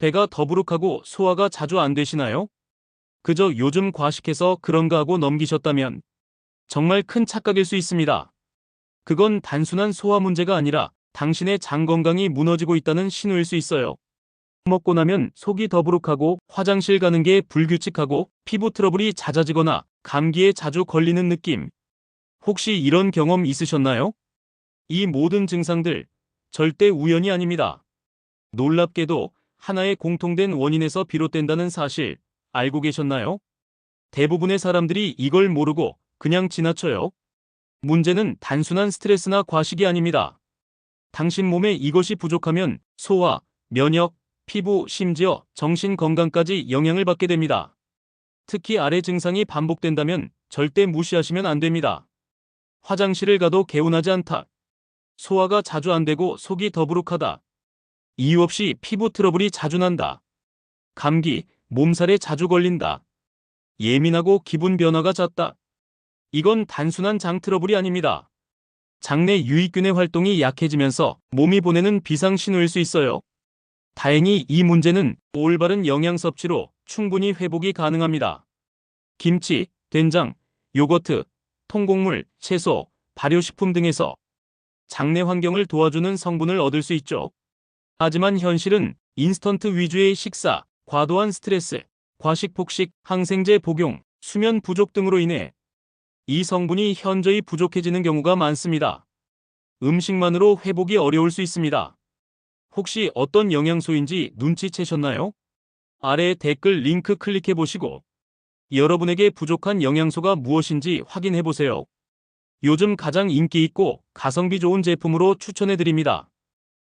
배가 더부룩하고 소화가 자주 안 되시나요? 그저 요즘 과식해서 그런가 하고 넘기셨다면 정말 큰 착각일 수 있습니다. 그건 단순한 소화 문제가 아니라 당신의 장 건강이 무너지고 있다는 신호일 수 있어요. 먹고 나면 속이 더부룩하고 화장실 가는 게 불규칙하고 피부 트러블이 잦아지거나 감기에 자주 걸리는 느낌. 혹시 이런 경험 있으셨나요? 이 모든 증상들 절대 우연이 아닙니다. 놀랍게도 하나의 공통된 원인에서 비롯된다는 사실 알고 계셨나요? 대부분의 사람들이 이걸 모르고 그냥 지나쳐요. 문제는 단순한 스트레스나 과식이 아닙니다. 당신 몸에 이것이 부족하면 소화, 면역, 피부, 심지어 정신 건강까지 영향을 받게 됩니다. 특히 아래 증상이 반복된다면 절대 무시하시면 안 됩니다. 화장실을 가도 개운하지 않다. 소화가 자주 안 되고 속이 더부룩하다. 이유 없이 피부 트러블이 자주 난다. 감기, 몸살에 자주 걸린다. 예민하고 기분 변화가 잦다. 이건 단순한 장 트러블이 아닙니다. 장내 유익균의 활동이 약해지면서 몸이 보내는 비상 신호일 수 있어요. 다행히 이 문제는 올바른 영양 섭취로 충분히 회복이 가능합니다. 김치, 된장, 요거트, 통곡물, 채소, 발효식품 등에서 장내 환경을 도와주는 성분을 얻을 수 있죠. 하지만 현실은 인스턴트 위주의 식사, 과도한 스트레스, 과식 폭식, 항생제 복용, 수면 부족 등으로 인해 이 성분이 현저히 부족해지는 경우가 많습니다. 음식만으로 회복이 어려울 수 있습니다. 혹시 어떤 영양소인지 눈치채셨나요? 아래 댓글 링크 클릭해 보시고 여러분에게 부족한 영양소가 무엇인지 확인해 보세요. 요즘 가장 인기 있고 가성비 좋은 제품으로 추천해 드립니다.